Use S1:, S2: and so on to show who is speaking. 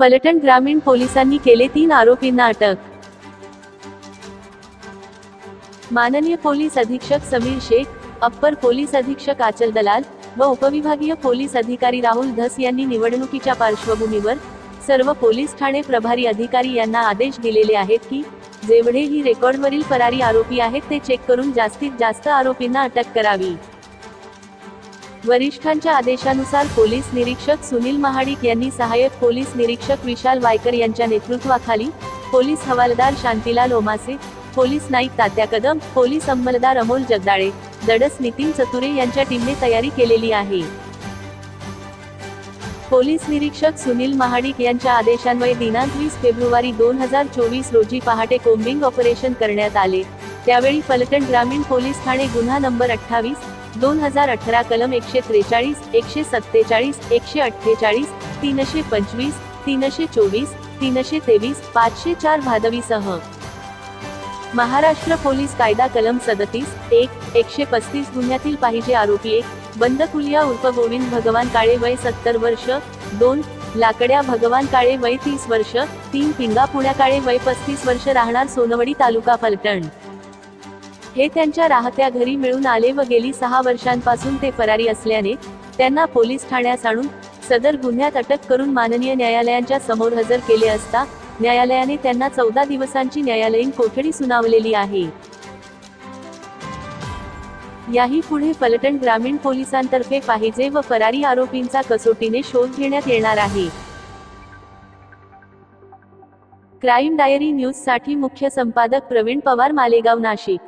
S1: फलटण ग्रामीण पोलिसांनी केले तीन आरोपींना अटक. माननीय पोलीस अधीक्षक समीर शेख अप्पर पोलीस अधीक्षक आचल दलाल व उपविभागीय पोलीस अधिकारी राहुल धस यांनी निवडणुकीच्या पार्श्वभूमीवर सर्व पोलीस ठाणे प्रभारी अधिकारी यांना आदेश दिलेले आहेत की जेवढेही रेकॉर्डवरील फरारी आरोपी आहेत ते चेक करून जास्तीत जास्त आरोपींना अटक करावी. वरिष्ठांच्या आदेशानुसार पोलीस निरीक्षक सुनील महाडिक यांनी सहाय्यक पोलीस निरीक्षक विशाल वायकर यांच्या नेतृत्वाखाली पोलीस हवालदार शांतीलाल ओमासे पोलीस नाईक तात्या कदम पोलीस अंमलदार अमोल जगदाळे दडस नितीन चतुरे यांच्या टीमने तयारी केलेली आहे. पोलीस निरीक्षक सुनील महाडिक यांच्या आदेशान्वये दिनांक वीस फेब्रुवारी दोन हजार चोवीस रोजी पहाटे कोम्बिंग ऑपरेशन करण्यात आले. त्यावेळी फलटण ग्रामीण पोलीस ठाणे गुन्हा नंबर अठ्ठावीस दोन हजार अठरा कलम एकशे त्रेचाळीस एकशे सत्तेचाळीस एकशे अठ्ठेचाळीस तीनशे पंचवीस तीनशे चोवीस तीनशे तेवीस पाचशे चार भादवीसह महाराष्ट्र पोलीस कायदा कलम सदतीस एक एकशे पस्तीस गुन्ह्यातील पाहिजे आरोपी एक बंद कुलिया उर्फ गोविंद भगवान काळे वय सत्तर वर्ष दोन लाकड्या भगवान काळे वय तीस वर्ष तीन पिंगा पुण्या काळे वय पस्तीस वर्ष राहणार सोनवडी तालुका फलटण. हे त्यांच्या राहत्या घरी मिळून आले व गेली सहा वर्षांपासून ते फरारी असल्याने त्यांना पोलीस ठाण्यास आणून सदर गुन्ह्यात अटक करून माननीय न्यायालयांच्या समोर हजर केले असता न्यायालयाने त्यांना चौदा दिवसांची न्यायालयीन कोठडी सुनावलेली आहे. याही पुढे फलटण ग्रामीण पोलिसांतर्फे पाहिजे व फरारी आरोपींचा कसोटीने शोध घेण्यात येणार आहे. क्राईम डायरी न्यूजसाठी मुख्य संपादक प्रवीण पवार मालेगाव नाशिक.